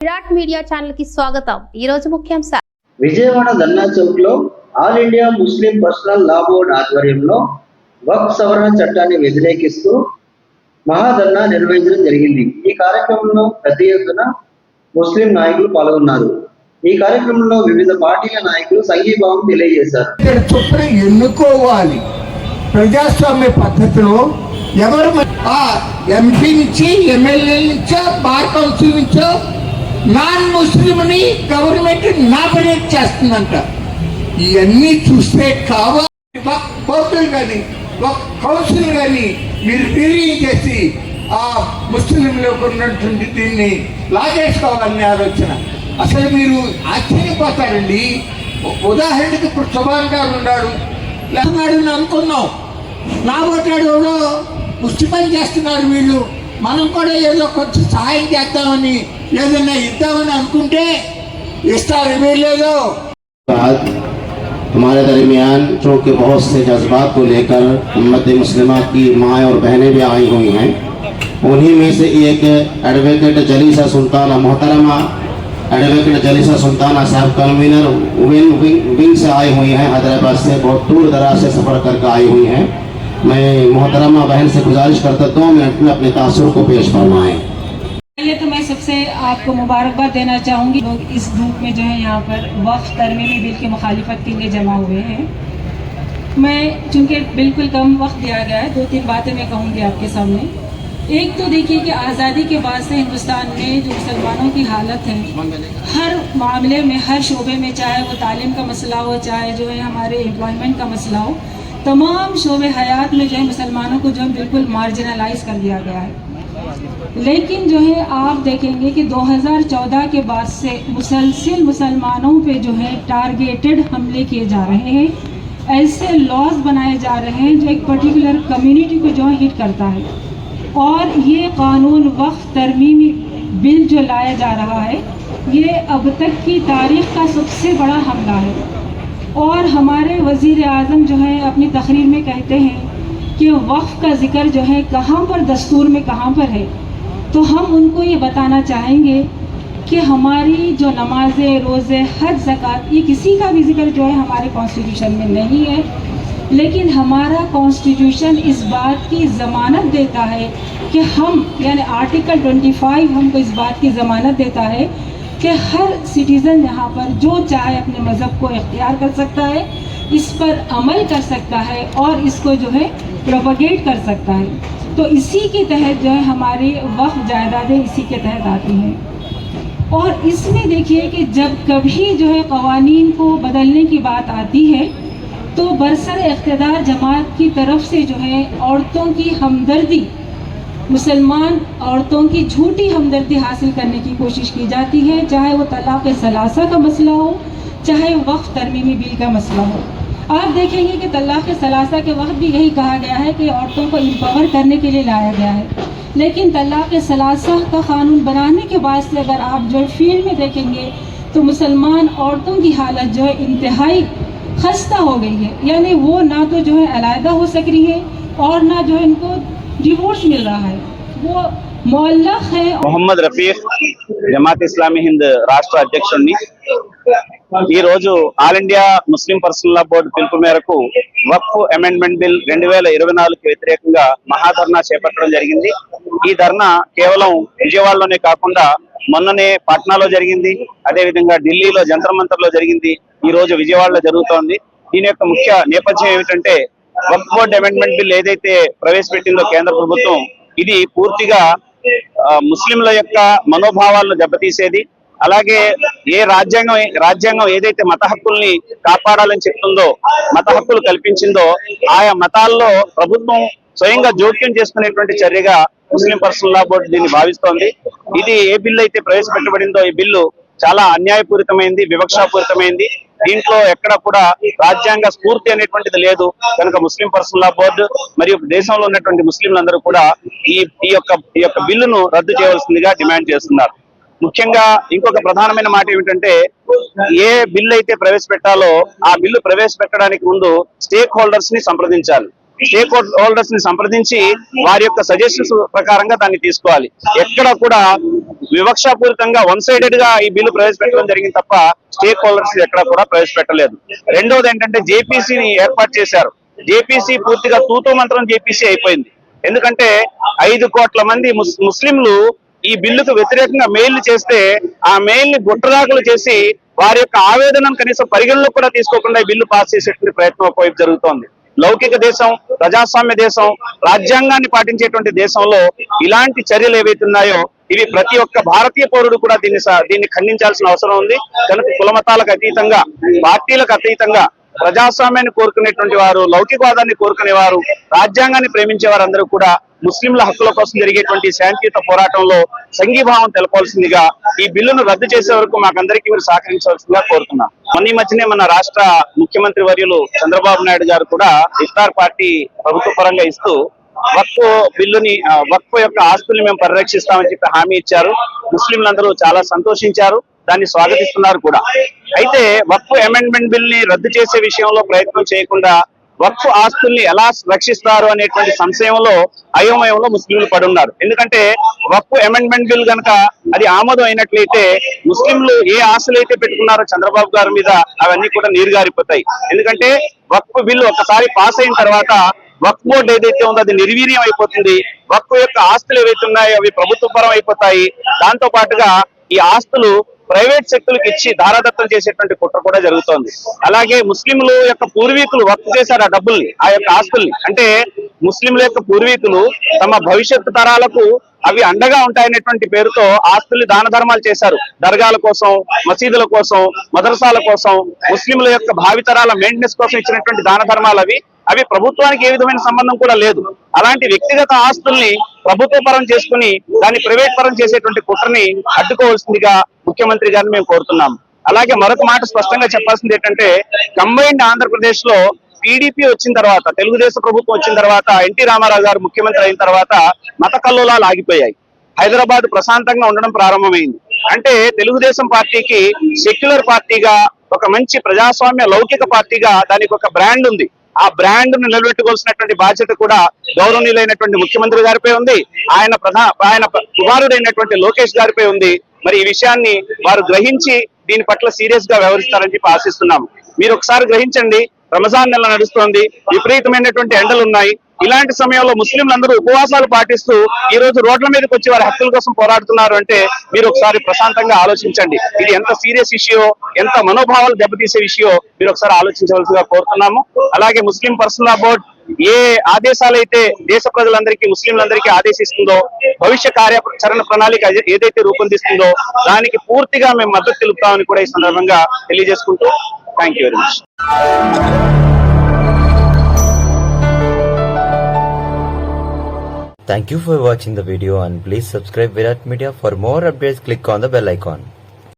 Virat media ఛానల్కి స్వాగతం. ఈ రోజు ముఖ్యాంశాలు. Vijayawada dharna చౌక్లో All India Muslim Personal Law Board ఆధ్వర్యంలో వక్ఫ్ సవరణ చట్టాన్ని వ్యతిరేకిస్తూ మహాధర్నా నిర్వహించడం జరిగింది. ఈ కార్యక్రమంలో పెద్ద ఎత్తున ముస్లిం నాయకులు పాల్గొన్నారు. ఈ కార్యక్రమంలో వివిధ పార్టీల నాయకులు సంఘీభావం తెలియజేశారు. ఎన్నుకోవాలి. ప్రజాస్వామ్య పద్ధతిలో ఎవరు ఎంపీ నుంచి ఎమ్మెల్యే నుంచో బార్ కౌన్సిల్ నుంచో నాన్ ముస్లింని గవర్నమెంట్ నామినేట్ చేస్తుందంట. ఇవన్నీ చూస్తే కావాలి. ఒక కోర్టులు కానీ ఒక కౌన్సిల్ కానీ మీరు నిర్ణయం చేసి ఆ ముస్లింలకు ఉన్నటువంటి దీన్ని లాగేసుకోవాలని ఆలోచన. అసలు మీరు ఆశ్చర్యపోతారండి. ఉదాహరణకి ఇప్పుడు సుభాన్ గారు ఉన్నాడు. లేనాడు అనుకున్నాం. నా ఎవరో ముష్టి పని చేస్తున్నారు వీళ్ళు. మనం కూడా ఏదో కొంచెం సహాయం చేద్దామని ఏదన్నా ఇద్దామని అనుకుంటే ఇస్తారు ہمارے درمیان چونکہ بہت سے جذبات کو لے کر امت مسلمہ کی مائیں اور بہنیں بھی آئی ہوئی ہیں، انہی میں سے ایک ایڈوکیٹ جلیسہ سلطانہ محترمہ ایڈوکیٹ جلیسہ سلطانہ صاحب کنوینر وین ونگ سے آئی ہوئی ہیں، حیدرآباد سے بہت دور دراز سے سفر کر کے آئی ہوئی ہیں۔ میں محترمہ بہن سے گزارش کرتا دو منٹ میں اپنے تاثر کو پیش فرمائیں۔ یہ تو میں سب سے آپ کو مبارکباد دینا چاہوں گی۔ لوگ اس دھوپ میں جو ہے یہاں پر وقت ترمیمی بل کی مخالفت کے لیے جمع ہوئے ہیں۔ میں چونکہ بالکل کم وقت دیا گیا ہے، دو تین باتیں میں کہوں گی آپ کے سامنے۔ ایک تو دیکھیے کہ آزادی کے بعد سے ہندوستان میں جو مسلمانوں کی حالت ہے، ہر معاملے میں، ہر شعبے میں، چاہے وہ تعلیم کا مسئلہ ہو، چاہے جو ہے ہمارے امپلائمنٹ کا مسئلہ ہو، تمام شعبے حیات میں جو ہے مسلمانوں کو جو ہے بالکل مارجنلائز کر دیا گیا ہے۔ لیکن جو ہے، آپ دیکھیں گے کہ دو ہزار چودہ کے بعد سے مسلسل مسلمانوں پہ جو ہے ٹارگیٹڈ حملے کیے جا رہے ہیں۔ ایسے لاز بنائے جا رہے ہیں جو ایک پرٹیکولر کمیونٹی کو جو ہٹ کرتا ہے۔ اور یہ قانون وقت ترمیمی بل جو لایا جا رہا ہے، یہ اب تک کی تاریخ کا سب سے بڑا حملہ ہے۔ اور ہمارے وزیر اعظم جو ہے اپنی تقریر میں کہتے ہیں کہ وقف کا ذکر جو ہے کہاں پر دستور میں کہاں پر ہے؟ تو ہم ان کو یہ بتانا چاہیں گے کہ ہماری جو نمازیں روزے، حج، زکوٰۃ، یہ کسی کا بھی ذکر جو ہے ہمارے کانسٹیٹیوشن میں نہیں ہے۔ لیکن ہمارا کانسٹیٹیوشن اس بات کی ضمانت دیتا ہے کہ ہم یعنی آرٹیکل ٹوئنٹی فائیو ہم کو اس بات کی ضمانت دیتا ہے کہ ہر سٹیزن یہاں پر جو چاہے اپنے مذہب کو اختیار کر سکتا ہے، اس پر عمل کر سکتا ہے اور اس کو جو ہے پروپگیٹ کر سکتا ہے۔ تو اسی کے تحت جو ہے ہماری وقف جائیدادیں اسی کے تحت آتی ہیں۔ اور اس میں دیکھیے کہ جب کبھی جو ہے قوانین کو بدلنے کی بات آتی ہے، تو برسر اقتدار جماعت کی طرف سے جو ہے عورتوں کی ہمدردی، مسلمان عورتوں کی جھوٹی ہمدردی حاصل کرنے کی کوشش کی جاتی ہے، چاہے وہ طلاق ثلاثہ کا مسئلہ ہو، چاہے وقف ترمیمی بل کا مسئلہ ہو۔ آپ دیکھیں گے کہ طلاق ثلاثہ کے وقت بھی یہی کہا گیا ہے کہ عورتوں کو امپاور کرنے کے لیے لایا گیا ہے۔ لیکن طلاق ثلاثہ کا قانون بنانے کے باعث اگر آپ جو فیلڈ میں دیکھیں گے تو مسلمان عورتوں کی حالت جو ہے انتہائی خستہ ہو گئی ہے۔ یعنی وہ نہ تو جو ہے علیحدہ ہو سک رہی ہے اور نہ جو ہے ان کو ڈیورس مل رہا ہے۔ وہ معلق ہے محمد رفیق، جماعت اسلامی ہند، راشٹر ఈ రోజు All India Muslim Personal Law Board పిలుపు మేరకు వక్ఫ్ అమెండ్మెంట్ బిల్ రెండు వేల ఇరవై నాలుగుకి వ్యతిరేకంగా మహాధర్నా చేపట్టడం జరిగింది. ఈ ధర్నా కేవలం విజయవాడలోనే కాకుండా మొన్ననే పాట్నాలో జరిగింది. అదే విధంగా ఢిల్లీలో జంతర్ మంతర్లో జరిగింది. ఈ రోజు విజయవాడలో జరుగుతోంది. దీని యొక్క ముఖ్య నేపథ్యం ఏమిటంటే వక్ఫ్ బోర్డు అమెండ్మెంట్ బిల్ ఏదైతే ప్రవేశపెట్టిందో కేంద్ర ప్రభుత్వం ఇది పూర్తిగా ముస్లింల యొక్క మనోభావాలను దెబ్బతీసేది. అలాగే ఏ రాజ్యాంగం రాజ్యాంగం ఏదైతే మత హక్కుల్ని కాపాడాలని చెప్తుందో మత హక్కులు కల్పించిందో ఆయా మతాల్లో ప్రభుత్వం స్వయంగా జోక్యం చేసుకునేటువంటి చర్యగా ముస్లిం పర్సనల్ లా బోర్డు దీన్ని భావిస్తోంది. ఇది ఏ బిల్లు అయితే ప్రవేశపెట్టబడిందో ఈ బిల్లు చాలా అన్యాయపూరితమైంది వివక్షాపూరితమైంది. దీంట్లో ఎక్కడ కూడా రాజ్యాంగ స్ఫూర్తి అనేటువంటిది లేదు. కనుక ముస్లిం పర్సనల్ లా బోర్డు మరియు దేశంలో ఉన్నటువంటి ముస్లింలందరూ కూడా ఈ ఈ యొక్క ఈ యొక్క బిల్లును రద్దు చేయవలసిందిగా డిమాండ్ చేస్తున్నారు. ముఖ్యంగా ఇంకొక ప్రధానమైన మాట ఏమిటంటే ఏ బిల్లు అయితే ప్రవేశపెట్టాలో ఆ బిల్లు ప్రవేశపెట్టడానికి ముందు స్టేక్ హోల్డర్స్ని సంప్రదించాలి. స్టేక్ హోల్డర్స్ని సంప్రదించి వారి యొక్క సజెషన్స్ ప్రకారంగా దాన్ని తీసుకోవాలి. ఎక్కడ కూడా వివక్షాపూరితంగా వన్ సైడెడ్గా ఈ బిల్లు ప్రవేశపెట్టడం జరిగింది తప్ప స్టేక్ హోల్డర్స్ ఎక్కడ కూడా ప్రవేశపెట్టలేదు. రెండోది ఏంటంటే జేపీసీని ఏర్పాటు చేశారు. జేపీసీ పూర్తిగా తూతూ మంత్రం జేపీసీ అయిపోయింది. ఎందుకంటే ఐదు కోట్ల మంది ముస్- ముస్లింలు ఈ బిల్లుకు వ్యతిరేకంగా మెయిల్ చేస్తే ఆ మెయిల్ని గుట్టరాకులు చేసి వారి యొక్క ఆవేదనను కనీసం పరిగణలోకి కూడా తీసుకోకుండా ఈ బిల్లు పాస్ చేసేటువంటి ప్రయత్నం ఒకవైపు జరుగుతోంది. లౌకిక దేశం ప్రజాస్వామ్య దేశం రాజ్యాంగాన్ని పాటించేటువంటి దేశంలో ఇలాంటి చర్యలు ఏవైతే ఉన్నాయో ఇవి ప్రతి ఒక్క భారతీయ పౌరుడు కూడా దీన్ని దీన్ని ఖండించాల్సిన అవసరం ఉంది. కనుక కులమతాలకు అతీతంగా పార్టీలకు అతీతంగా ప్రజాస్వామ్యాన్ని కోరుకునేటువంటి వారు లౌకికవాదాన్ని కోరుకునే వారు రాజ్యాంగాన్ని ప్రేమించే వారందరూ కూడా ముస్లింల హక్కుల కోసం జరిగేటువంటి శాంతియుత పోరాటంలో సంఘీభావం తెలపాల్సిందిగా ఈ బిల్లును రద్దు చేసే వరకు మాకందరికీ మీరు సహకరించవలసిందిగా కోరుతున్నాం. మొన్న మధ్యనే మన రాష్ట్ర ముఖ్యమంత్రి వర్యులు చంద్రబాబు నాయుడు గారు కూడా ఇఫ్తార్ పార్టీ ప్రభుత్వ పరంగా ఇస్తూ వక్ఫ్ బిల్లుని వక్ఫ్ యొక్క ఆస్తుల్ని మేము పరిరక్షిస్తామని చెప్పి హామీ ఇచ్చారు. ముస్లింలందరూ చాలా సంతోషించారు. దాన్ని స్వాగతిస్తున్నారు కూడా. అయితే వక్ఫ్ అమెండ్మెంట్ బిల్ని రద్దు చేసే విషయంలో ప్రయత్నం చేయకుండా వక్ఫ్ ఆస్తుల్ని ఎలా రక్షిస్తారు అనేటువంటి సంశయంలో అయోమయంలో ముస్లింలు పడున్నారు. ఎందుకంటే వక్ఫ్ అమెండ్మెంట్ బిల్ కనుక అది ఆమోదం అయినట్లయితే ముస్లింలు ఏ ఆశలు అయితే పెట్టుకున్నారో చంద్రబాబు గారి మీద అవన్నీ కూడా నీరుగారిపోతాయి ఎందుకంటే వక్ఫ్ బిల్ ఒకసారి పాస్ అయిన తర్వాత వక్ఫ్ బోర్డు ఏదైతే ఉందో అది నిర్వీర్యం అయిపోతుంది. వక్ఫ్ యొక్క ఆస్తులు ఏవైతే ఉన్నాయో అవి ప్రభుత్వ పరం అయిపోతాయి. దాంతో పాటుగా ఈ ఆస్తులు ప్రైవేట్ శక్తులకు ఇచ్చి దారాదత్తం చేసేటువంటి కుట్ర కూడా జరుగుతోంది. అలాగే ముస్లింలు యొక్క పూర్వీకులు వర్క్ చేశారు ఆ డబ్బుల్ని ఆ యొక్క ఆస్తుల్ని. అంటే ముస్లింల యొక్క పూర్వీకులు తమ భవిష్యత్తు తరాలకు అవి అండగా ఉంటాయనేటువంటి పేరుతో ఆస్తుల్ని దాన ధర్మాలు చేశారు. దర్గాల కోసం మసీదుల కోసం మదరసాల కోసం ముస్లింల యొక్క భావితరాల మెయింటెనెన్స్ కోసం ఇచ్చినటువంటి దాన ధర్మాలు అవి. అవి ప్రభుత్వానికి ఏ విధమైన సంబంధం కూడా లేదు. అలాంటి వ్యక్తిగత ఆస్తుల్ని ప్రభుత్వ పరం చేసుకుని దాన్ని ప్రైవేట్ పరం చేసేటువంటి కుట్రని అడ్డుకోవాల్సిందిగా ముఖ్యమంత్రి గారిని మేము కోరుతున్నాం. అలాగే మరొక మాట స్పష్టంగా చెప్పాల్సింది ఏంటంటే కంబైన్డ్ ఆంధ్రప్రదేశ్లో టీడీపీ వచ్చిన తర్వాత తెలుగుదేశం ప్రభుత్వం వచ్చిన తర్వాత ఎన్టీ రామారావు గారు ముఖ్యమంత్రి అయిన తర్వాత మత కల్లోలాలు ఆగిపోయాయి. హైదరాబాద్ ప్రశాంతంగా ఉండడం ప్రారంభమైంది. అంటే తెలుగుదేశం పార్టీకి సెక్యులర్ పార్టీగా ఒక మంచి ప్రజాస్వామ్య లౌకిక పార్టీగా దానికి ఒక బ్రాండ్ ఉంది. ఆ బ్రాండ్ను నిలబెట్టుకోవాల్సినటువంటి బాధ్యత కూడా గౌరవనీయులైనటువంటి ముఖ్యమంత్రి గారిపై ఉంది. ఆయన ప్రధాన ఆయన కుమారుడైనటువంటి లోకేష్ గారిపై ఉంది. మరి ఈ విషయాన్ని వారు గ్రహించి దీని పట్ల సీరియస్గా వ్యవహరిస్తారని చెప్పి ఆశిస్తున్నాము. మీరు ఒకసారి గ్రహించండి. రంజాన్ నెల నడుస్తోంది. విపరీతమైనటువంటి ఎండలు ఉన్నాయి. ఇలాంటి సమయంలో ముస్లింలందరూ ఉపవాసాలు పాటిస్తూ ఈ రోజు రోడ్ల మీదకి వచ్చి వారి హక్కుల కోసం పోరాడుతున్నారు అంటే మీరు ఒకసారి ప్రశాంతంగా ఆలోచించండి. ఇది ఎంత సీరియస్ ఇష్యూ ఎంత మనోభావాలు దెబ్బతీసే విషయో మీరు ఒకసారి ఆలోచించవలసిగా కోరుతున్నాము. అలాగే ముస్లిం పర్సనల్ బోర్డ్ ఏ ఆదేశాలైతే దేశ ప్రజలందరికీ ముస్లింలందరికీ ఆదేశిస్తుందో భవిష్య కార్యాచరణ ప్రణాళిక ఏదైతే రూపొందిస్తుందో దానికి పూర్తిగా మేము మద్దతు తెలుపుతామని కూడా ఈ సందర్భంగా తెలియజేసుకుంటూ thank you very Thank you for watching the video and please subscribe Virat Media for more updates click on the bell icon.